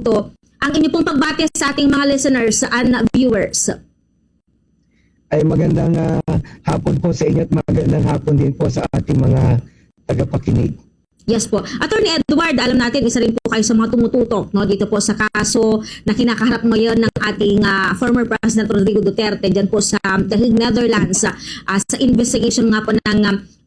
to, ang inyo pong pagbati sa ating mga listeners and viewers. Ay magandang ah, hapon po sa inyo at magandang hapon din po sa ating mga tagapakinig. Yes po. Attorney Edward, alam natin, isa rin po kayo sa mga tumututok no, dito po sa kaso na kinakaharap ngayon ng ating ah, former President Rodrigo Duterte dyan po sa The Hague, Netherlands ah, sa investigation nga po ng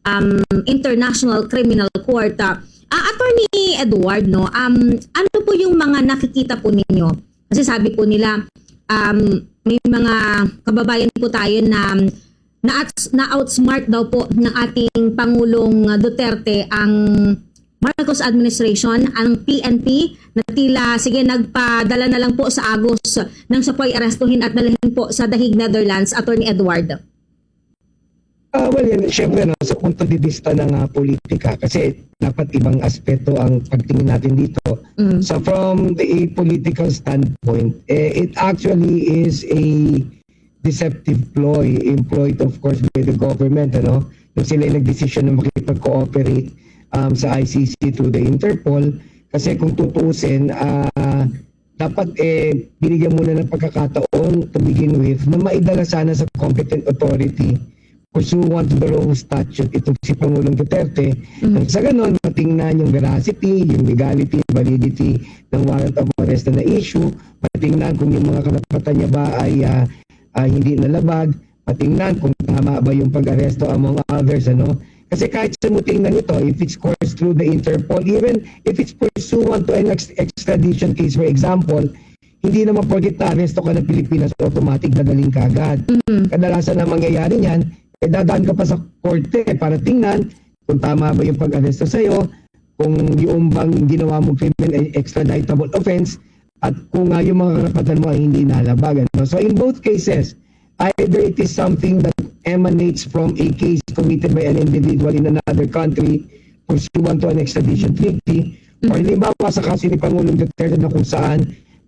um, International Criminal Court. Ah, ah, Attorney Edward, no, um, ano po yung mga nakikita po ninyo? Kasi sabi po nila, um, may mga kababayan po tayo na na, na outsmart daw po ng ating Pangulong Duterte ang Marcos administration, ang PNP na tila sige nagpadala na lang po sa Agos nang siya po ay arestuhin at dalhin po sa Dahig Netherlands, Attorney Edward. Ah, well, yan, syempre, no, sa punto de vista ng ah, politika, kasi dapat ibang aspeto ang pagtingin natin dito. Mm. So from the political standpoint, eh, it actually is a deceptive ploy employed of course by the government ano nung sila ay nagdesisyon na makipag-cooperate um, sa ICC through the Interpol kasi kung tutuusin ah, dapat eh binigyan muna ng pagkakataon to begin with na maidala sana sa competent authority pursuant to the Rome Statute itong si Pangulong Duterte? Nang sa ganon matingnan yung veracity, yung legality, validity ng warrant of arrest na issue matingnan kung yung mga karapatan niya ba ay ah, ah, hindi nalabag. Matingnan kung tama ba yung pag-aresto among others ano? Kasi kahit sa mo tingnan ito if it's coursed through the Interpol even if it's pursuant to an ex- extradition case for example hindi naman porkit na aresto ka ng Pilipinas automatic dadaling ka agad. Kadalasan na mangyayari niyan eh dadaan ka pa sa korte para tingnan kung tama ba yung pag-aresto sa'yo kung yung bang ginawa mong criminal ay extraditable offense at kung nga yung mga karapatan mo ay hindi nalabag. Ano? So in both cases, either it is something that emanates from a case committed by an individual in another country pursuant to an extradition treaty, or halimbawa sa kaso ni Pangulong Duterte na kung saan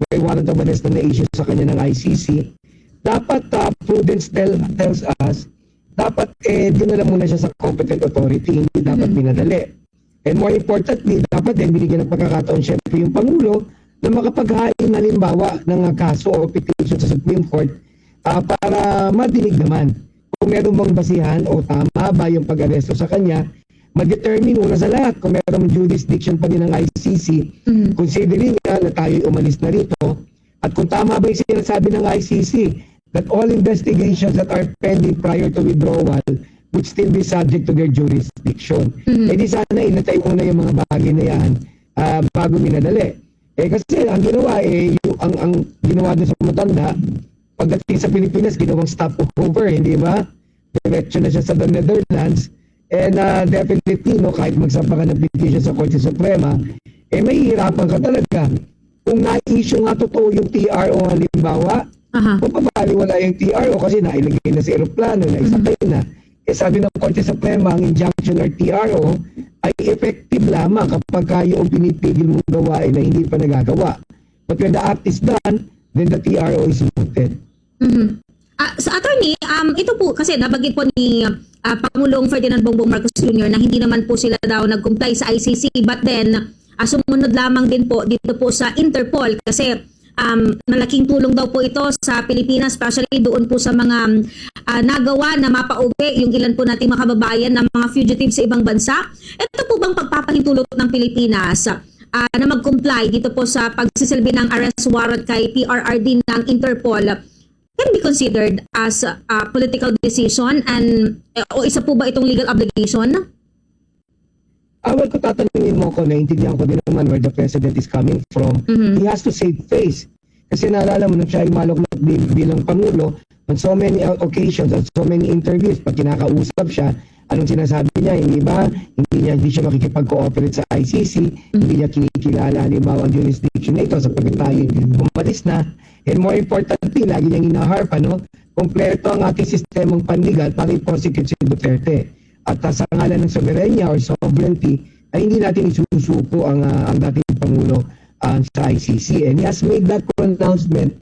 may warrant of arrest na na-issue sa kanya ng ICC, dapat uh, prudence tell, tells us, dapat eh, dinala muna siya sa competent authority, hindi dapat pinadali. And more importantly, dapat din binigyan ng pagkakataon syempre yung Pangulo na makapaghain halimbawa ng uh, kaso o petition sa Supreme Court ah, para madinig naman kung meron bang basihan o tama ba yung pag-aresto sa kanya. Ma-determine una sa lahat kung meron jurisdiction pa din ng ICC considering nga na tayo umalis na rito. At kung tama ba yung sinasabi ng ICC that all investigations that are pending prior to withdrawal would still be subject to their jurisdiction. Eh di sana inatay muna yung mga bagay na yan ah, bago minadali. Eh kasi ang ginawa eh yung, ang ang ginawa doon sa matanda pagdating sa Pilipinas ginawang stopover, hindi ba? Diretso na siya sa the Netherlands and uh, definitely no kahit magsampa ka ng petition sa Korte Suprema eh may hirapan ka talaga. Kung na-issue nga totoo yung TRO halimbawa, Aha. kung pabaliwala yung TRO kasi nailagay na sa eroplano, naisakay na. Eh sabi ng Korte Suprema, ang injunction or TRO ay effective lamang kapag kayo ang pinipigil mong gawain na hindi pa nagagawa. But when the act is done, then the TRO is mooted. Mhm. Ah, sa attorney, um, ito po kasi nabanggit po ni ah, Pangulong Ferdinand Bongbong Marcos Jr. na hindi naman po sila daw nag-comply sa ICC but then ah, sumunod lamang din po dito po sa Interpol kasi um, malaking tulong daw po ito sa Pilipinas especially doon po sa mga ah, nagawa na mapauwi yung ilan po nating mga kababayan na mga fugitives sa ibang bansa. Ito po bang pagpapahintulot ng Pilipinas ah, na mag-comply dito po sa pagsisilbi ng arrest warrant kay PRRD ng Interpol can be considered as a political decision and eh, o isa po ba itong legal obligation? Awal ko tatanungin mo ko, naintindihan ko din naman where the president is coming from. Mhm. He has to save face. Kasi naalala mo na siya ay maluklat bil- bilang Pangulo on so many occasions, on so many interviews, pag kinakausap siya, anong sinasabi niya, hindi ba, hindi niya, hindi siya makikipag-cooperate sa ICC, hindi niya kinikilala, halimbawa, ang jurisdiction na ito sapagkat tayo umalis na. And more importantly, lagi niyang inaharp, ano, kompleto ang ating sistemang pandigal para i-prosecute si Duterte. At uh, sa ngalan ng soberenya or sovereignty, ay hindi natin isusuko ang, ah, ang dating Pangulo ah, sa ICC. And he has made that pronouncement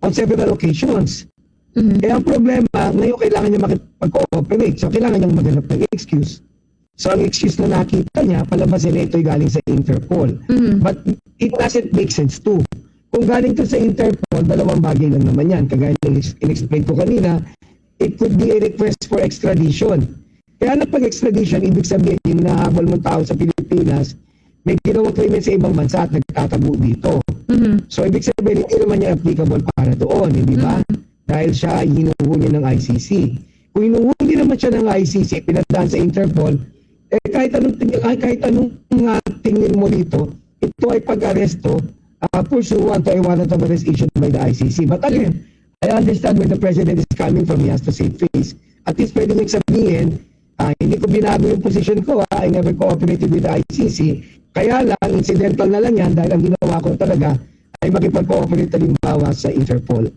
on several occasions. Mhm. Eh ang problema, ngayon kailangan niya makipag-cooperate. So kailangan niyang maghanap ng excuse. So ang excuse na nakita niya, palabasin na ito'y galing sa Interpol. Mhm. But it doesn't make sense too. Kung galing to sa Interpol, dalawang bagay lang naman yan. Kagaya ng ex- in-explain ko kanina, it could be a request for extradition. Kaya na pag extradition, ibig sabihin, yung nahabol mong tao sa Pilipinas, may ginawang krimen sa ibang bansa at nagtatago dito. Mhm. So, ibig sabihin, hindi naman niya applicable para doon, hindi ba? Dahil siya ay hinuhuli ng ICC. Kung hinuhuli naman siya ng ICC, pinadaan sa Interpol, eh kahit anong, ay, kahit anong uh, tingin mo dito, ito ay pag-aresto uh, pursuant to a warrant of arrest issued by the ICC. But again, I understand where the President is coming from. He has to save face. At least pwede niyang sabihin, ah, hindi ko binago yung position ko. ah, I never cooperated with the ICC. Kaya lang, incidental na lang yan dahil ang ginawa ko talaga ay makipag-cooperate halimbawa sa Interpol.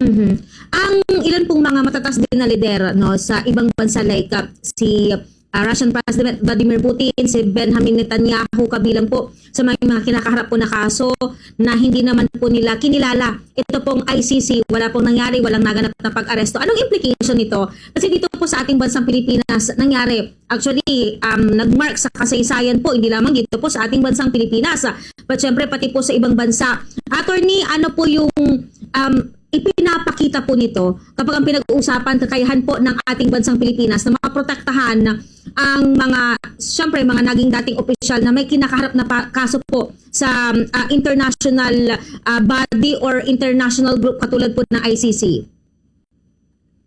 Mhm. Ang ilan pong mga matatas din na lider no sa ibang bansa like uh, si uh, Russian President Vladimir Putin, si Benjamin Netanyahu kabilang po sa mga, kinakaharap po na kaso na hindi naman po nila kinilala. Ito pong ICC, wala pong nangyari, walang naganap na pag-aresto. Anong implication nito? Kasi dito po sa ating bansang Pilipinas nangyari. Actually, um, nagmark sa kasaysayan po, hindi lamang dito po sa ating bansang Pilipinas. But syempre, pati po sa ibang bansa. Attorney, ano po yung um, ipinapakita po nito kapag ang pinag-uusapan kakayahan po ng ating bansang Pilipinas na maprotektahan ang mga syempre mga naging dating opisyal na may kinakaharap na pa- kaso po sa um, ah, international ah, body or international group katulad po ng ICC.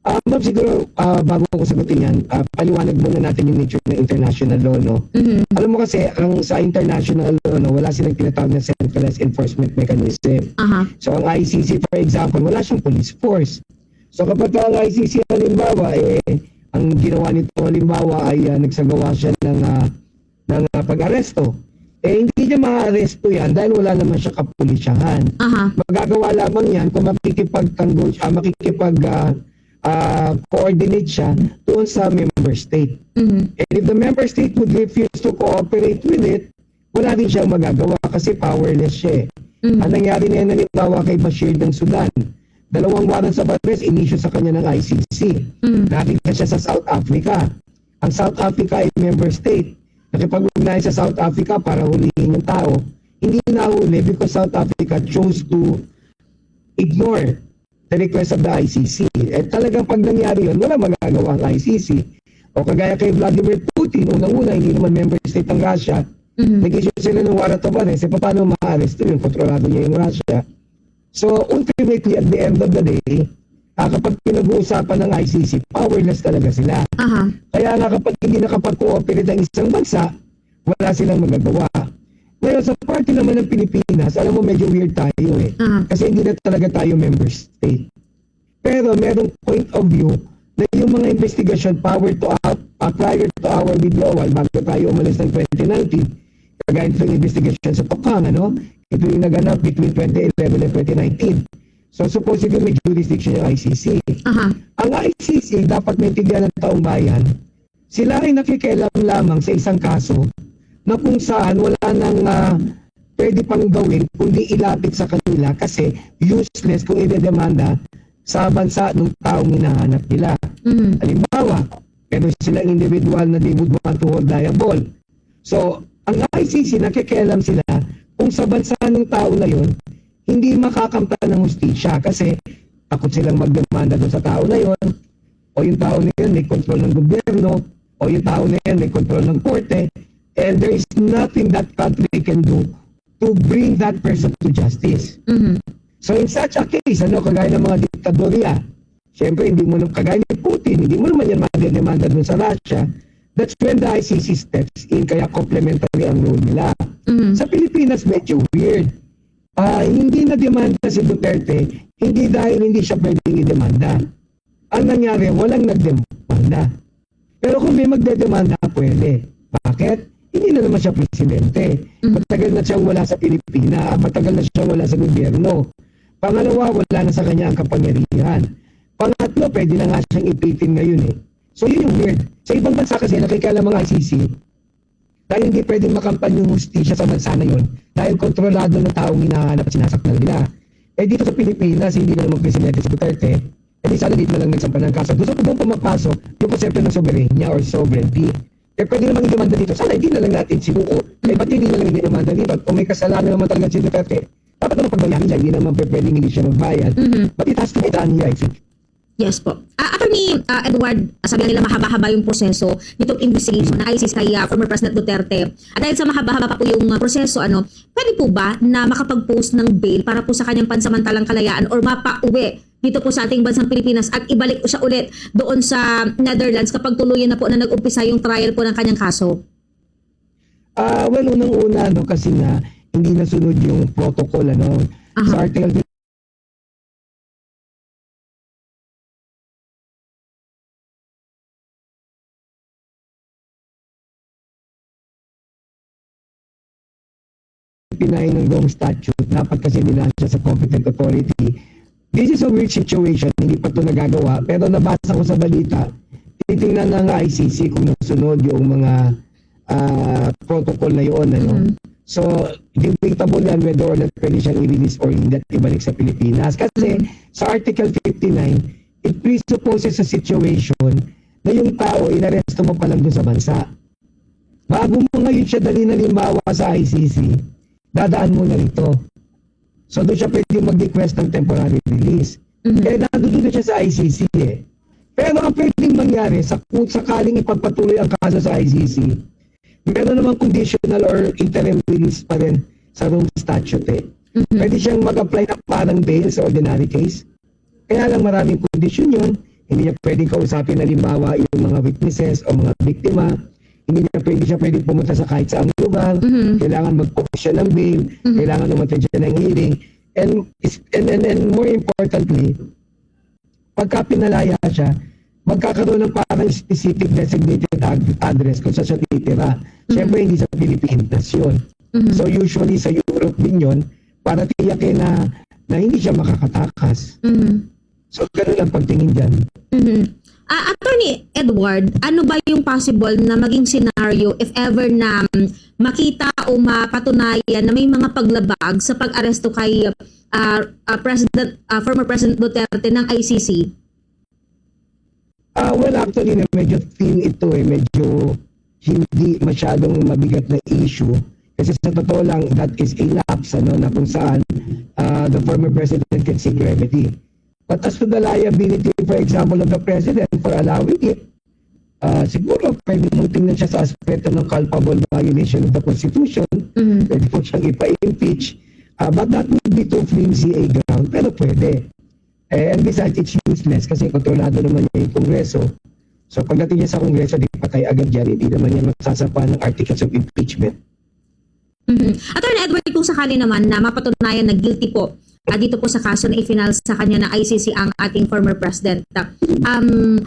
Ah, ma'am, siguro ah, bago ko sagutin yan, ah, paliwanag muna natin yung nature ng international law, no? Mhm. Alam mo kasi, ang sa international law, no, wala silang tinatawag na centralized enforcement mechanism. Aha. So ang ICC for example, wala siyang police force. So kapag ang ICC halimbawa, eh, ang ginawa nito halimbawa ay ah, nagsagawa siya ng, ah, ng ah, pag-aresto, eh hindi niya ma-aresto yan dahil wala naman siya kapulisyahan. Aha. Magagawa lamang yan kung makikipagtanggol siya, makikipag ah, ah, coordinate siya doon sa member state. Mhm. And if the member state would refuse to cooperate with it, wala din siyang magagawa kasi powerless siya eh. Mhm. Ang nangyari na yan halimbawa kay Bashir ng Sudan, dalawang warrants of arrest inisyu sa kanya ng ICC. Mhm. Nakita siya sa South Africa. Ang South Africa ay member state. Nakipag-ugnayan sa South Africa para hulihin yung tao. Hindi nahuli because South Africa chose to ignore the request of the ICC. Eh talagang pag nangyari yun, wala magagawa ang ICC. O kagaya kay Vladimir Putin, unang-una, hindi naman member state ang Russia, Mhm. nag-issue sila ng warrant of arrest, eh paano ma-arrest yun? Kontrolado niya yung Russia. So ultimately, at the end of the day, ah, kapag pinag-uusapan ng ICC, powerless talaga sila. Aha. Kaya nga kapag hindi nakapag-cooperate ang isang bansa, wala silang magagawa. Ngayon, sa party naman ng Pilipinas, alam mo medyo weird tayo eh. Aha. Kasi hindi na talaga tayo member state. Pero merong point of view na yung mga investigation power to out uh, prior to our withdrawal bago tayo umalis ng 2019 kagaya ng investigation sa Tokang ano ito yung naganap between 2011 and 2019 so supposedly may jurisdiction yung ICC Aha. ang ICC dapat maintindihan ng taong bayan sila ay nakikialam lamang sa isang kaso na kung saan wala nang ah, pwede pang gawin kundi ilapit sa kanila kasi useless kung idedemanda sa bansa ng taong hinahanap nila. Mhm. Halimbawa, meron silang individual na they would want to hold liable. So, ang ICC, nakikialam sila kung sa bansa ng tao na yun, hindi makakamtan ng hustisya kasi takot silang magdemanda doon sa tao na yun o yung tao na yun may control ng gobyerno o yung tao na yun may control ng korte and there is nothing that country can do to bring that person to justice. Mhm. So in such a case, ano, kagaya ng mga diktadorya, syempre hindi mo, naman- kagaya ni Putin, hindi mo naman yan madedemanda dun sa Russia, that's when the ICC steps in, kaya complementary ang role nila. Mhm. Sa Pilipinas, medyo weird. Ah, hindi na demanda si Duterte, hindi dahil hindi siya pwedeng idemanda. Ang nangyari, walang nagdemanda. Pero kung may magdedemanda, pwede. Bakit? Hindi na naman siya presidente. Matagal na siyang wala sa Pilipinas. Matagal na siyang wala sa gobyerno. Pangalawa, wala na sa kanya ang kapangyarihan. Pangatlo, pwede na nga siyang ipitin ngayon eh. So yun yung weird. Sa ibang bansa kasi, nakikialam ang ICC, dahil hindi pwedeng makampan yung hustisya sa bansa na yun dahil kontrolado ng taong hinahanap at sinasaktan nila. Eh dito sa Pilipinas, hindi na naman presidente si Duterte, eh di sana dito na lang nagsampa ng kaso. Doon sa doon pumapasok yung konsepto ng soberenya or sovereignty. Eh pwede naman i-demanda dito. Sana hindi na lang natin sinuko. Eh ba't hindi na lang i-demanda dito? At kung may kasalanan naman talaga si Duterte, dapat naman pagbayaran niya, hindi naman pwedeng hindi siya magbayad. Mhm. But it has to be done here, I think. Yes po. Ah, Attorney ah, Edward, sabi nila mahaba-haba yung proseso nitong investigation na ISIS kay ah, former President Duterte. At dahil sa mahaba-haba pa po yung ah, proseso, ano, pwede po ba na makapag-post ng bail para po sa kanyang pansamantalang kalayaan or mapauwi dito po sa ating bansang Pilipinas at ibalik siya ulit doon sa Netherlands kapag tuluyan na po na nag-umpisa yung trial po ng kanyang kaso? Ah, well, unang-una, no, kasi nga, hindi nasunod yung protocol, ano, Aha. sa Article pinay ng wrong statute, dapat kasi nila siya sa competent authority. This is a weird situation, hindi pa ito nagagawa, pero nabasa ko sa balita, titingnan ng ICC kung nasunod yung mga ah, protocol na yun. Ano? Mhm. So, debatable yan whether or not pwede siyang i-release or hindi at ibalik sa Pilipinas. Kasi sa Article 59, it presupposes a situation na yung tao, inaresto mo pa lang doon sa bansa. Bago mo ngayon siya dali na limbawa sa ICC, dadaan mo na rito. So doon siya pwede mag-request ng temporary release. Mhm. Eh, nandun na siya sa ICC eh. Pero ang pwedeng mangyari sa kung sakaling ipagpatuloy ang kaso sa ICC, meron namang conditional or interim release pa rin sa Rome Statute eh. Mhm. Pwede siyang mag-apply ng parang bail sa ordinary case. Kaya lang maraming condition yun. Hindi niya pwedeng kausapin na limbawa yung mga witnesses o mga biktima. Hindi niya pwede siya pwedeng pumunta sa kahit saang lugar. Mhm. Kailangan mag-post siya ng bail. Mhm. Kailangan umattend siya ng hearing. And, and, and, and more importantly, pagka pinalaya siya, magkakaroon ng parang specific designated ad- address kung saan siya titira. Siyempre, hindi sa Pilipinas yun. Mhm. So usually sa Europe din yun, para tiyakin na, na hindi siya makakatakas. Mhm. So ganun ang pagtingin dyan. Mhm. Ah, Attorney Edward, ano ba yung possible na maging scenario if ever na mm, makita o mapatunayan na may mga paglabag sa pag-aresto kay ah, ah, President ah, former President Duterte ng ICC? Ah, well, actually, na medyo thin ito eh. Medyo hindi masyadong mabigat na issue. Kasi sa totoo lang, that is a lapse, ano, na kung saan ah, the former president can seek remedy. But as to the liability, for example, of the president for allowing it, ah, siguro pwede mo tingnan siya sa aspeto ng culpable violation of the Constitution. Mhm. Pwede po siyang ipa-impeach. Ah, but that would be too flimsy a ground. Pero pwede. Eh, and besides, it's useless kasi kontrolado naman niya yung Kongreso. So pagdating niya sa Kongreso, di patay agad yan. Hindi naman niya masasapa ng articles of impeachment. Mhm. Attorney Edward, kung sakali naman na mapatunayan na guilty po ah, dito po sa kaso na ifinal sa kanya ng ICC ang ating former president, ah, um,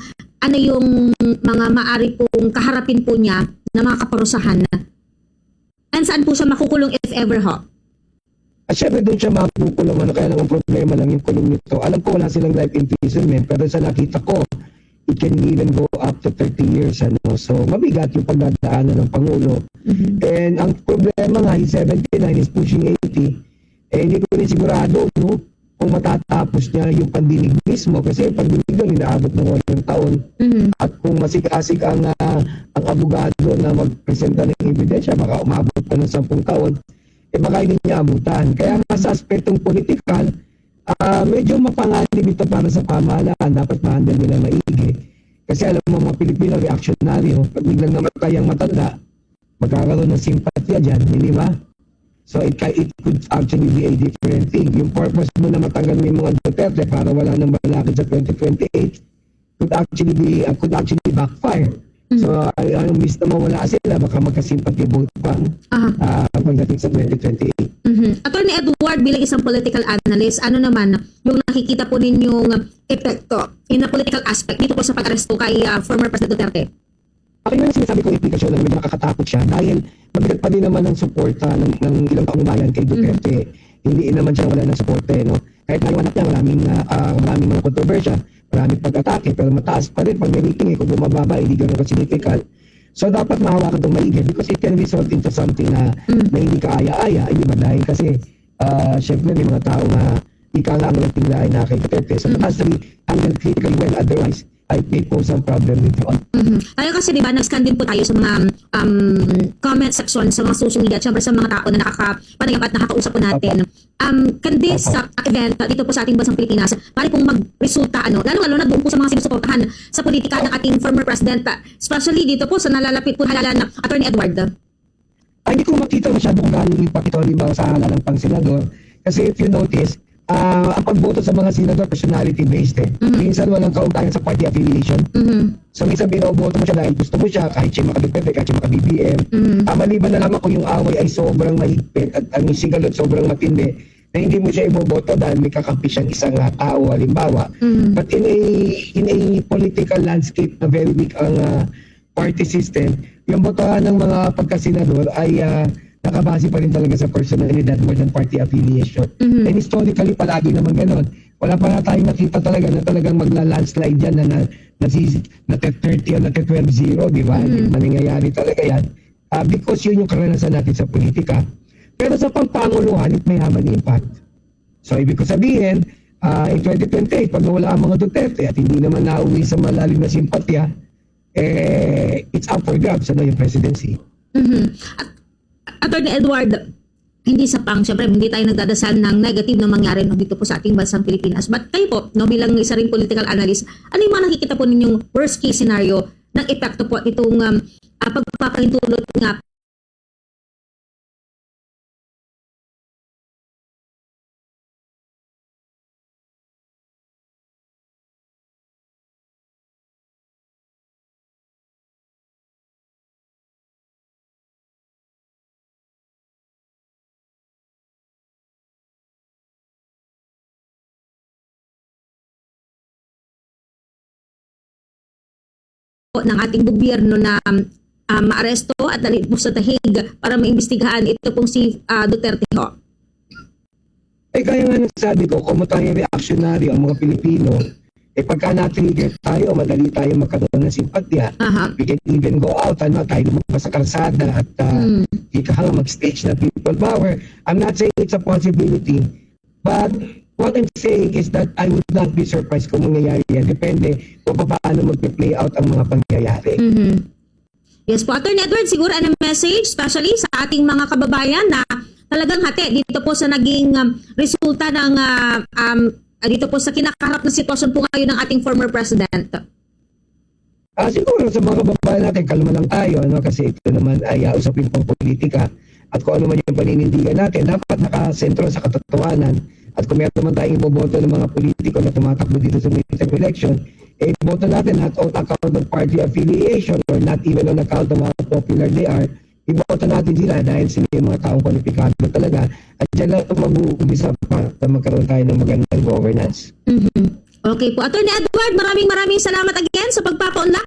ano yung mga maari pong kaharapin po niya na mga kaparusahan? And saan po siya makukulong if ever ho? At syempre doon siya mapukulong. Ano kaya lang ang problema lang yung kulong nito. Alam ko wala silang life imprisonment pero sa nakita ko, it can even go up to 30 years. Ano? So mabigat yung pagdadaanan ng Pangulo. And ang problema nga, he's 79, is pushing 80. Eh, hindi ko rin sigurado no, kung matatapos niya yung pandinig mismo. Kasi yung pandinig doon, inaabot ng walong taon. Mhm. At kung masikasik ang, ah, ang abogado na magpresenta ng ebidensya, baka umabot pa ng 10 taon, eh baka hindi niya abutan. Kaya nga sa aspetong politikal, ah, medyo mapanganib ito para sa pamahalaan. Dapat ma-handle nila maigi. Kasi alam mo mga Pilipino, reactionaryo, pag biglang namatay ang matanda, magkakaroon ng simpatya dyan, hindi ba? So it, it could actually be a different thing. Yung purpose mo na matanggal mo yung mga Duterte para wala nang balakid sa 2028 could actually be uh, could actually backfire. So uh, ang miss na mawala sila, baka magka-sympathy vote pa Aha. uh, pagdating sa 2028. Mhm. Attorney Edward, bilang isang political analyst, ano naman yung nakikita po ninyong epekto in a political aspect dito po sa pag-aresto kay ah, former President Duterte? Akin yung sinasabi kong implikasyon na medyo nakakatakot siya dahil mabigat pa din naman ang suporta ng, ng ilang taong bayan kay Duterte. Hindi naman siya wala ng suporte. No? Kahit na yung anak niya, maraming, ah, ah, maraming mga kontrobersya, maraming pag-atake, pero mataas pa rin pag may meeting, eh, kung bumababa, hindi ganun ka-significant. So dapat mahawakan itong maigi because it can result into something na, na hindi kaaya-aya, hindi ba dahil kasi uh, syempre may mga tao na ika nga ang nagtinglain na kay Duterte. So it has to be handled critically well, otherwise I may pose some problem with you. Mhm. Tayo kasi di ba, nag-scan din po tayo sa mga um, comment section sa mga social media, syempre sa mga tao na nakakapanayam at nakakausap po natin. Um, can this uh, event uh, dito po sa ating bansang Pilipinas, pari pong magresulta, ano, lalo-lalo na doon po sa mga sinusuportahan sa politika ng ating former president, uh, especially dito po sa nalalapit po halalan na Attorney Edward. Ay, hindi ko makita masyado kung gaano yung impact ito halimbawa sa halalang pang senador. Kasi if you notice, ah ang pagboto sa mga senador personality-based eh. Minsan walang kaugnayan sa party affiliation. Mhm. So minsan binoboto mo siya dahil gusto mo siya kahit siya makadepende, kahit siya maka-BBM. Mhm. Ah, maliban na lamang kung yung away ay sobrang mahigpit at ang sigalot sobrang matindi na hindi mo siya iboboto dahil may kakampi siyang isang tao halimbawa. Mhm. But in a in a political landscape na very weak ang ah, party system, yung botohan ng mga pagkasenador ay ah, nakabase pa rin talaga sa personalidad more than party affiliation. Mhm. And historically, palagi naman ganon. Wala pa na tayong nakita talaga na talagang magla-landslide yan na na, na, na 30 o na 12-0, di ba? Hindi naman nangyayari talaga yan. Ah, because yun yung karanasan natin sa politika. Pero sa pampanguluhan, it may have an impact. So, ibig ko sabihin, ah, in 2028, pag nawala ang mga Duterte at hindi naman nauwi sa malalim na simpatya, eh, it's up for grabs, ano yung presidency. Mhm. At Attorney Edward, hindi sa pang, syempre hindi tayo nagdadasal ng negative na mangyari no, dito po sa ating bansang Pilipinas. But kayo po, no, bilang isa ring political analyst, ano yung mga nakikita po ninyong worst case scenario ng epekto po itong um, uh, pagpapahintulot nga ng ating gobyerno na um, uh, maaresto at dalhin po sa tahig para maimbestigahan ito pong si uh, Duterte ho. Eh kaya nga nang sabi ko, kung tayo reactionary ang mga Pilipino, eh pagka na-trigger tayo, madali tayo magkaroon ng simpatya. Aha. We can even go out, ano, tayo lumabas sa kalsada at uh, Mm. ika nga mag-stage na people power. I'm not saying it's a possibility, but what I'm saying is that I would not be surprised kung mangyayari yan. Depende kung paano mag-play out ang mga pangyayari. Mhm. Yes po, Attorney Edward, siguro ano message, especially sa ating mga kababayan na talagang hati dito po sa naging um, resulta ng ah, um, ah, dito po sa kinakaharap na sitwasyon po ngayon ng ating former president. Ah, siguro sa mga kababayan natin, kalma lang tayo, ano, kasi ito naman ay uh, usapin pang politika. At kung ano man yung paninindigan natin, dapat nakasentro sa katotohanan. At kung meron man tayong iboboto ng mga politiko na tumatakbo dito sa midterm election, eh, boto natin not on account of party affiliation or not even on account of how popular they are. Iboto natin sila dahil sila yung mga taong kwalipikado talaga. At dyan lang ito mag-uumpisa para magkaroon tayo ng magandang governance. Mhm. Okay po, Attorney Edward, maraming maraming salamat again sa pagpapaunlak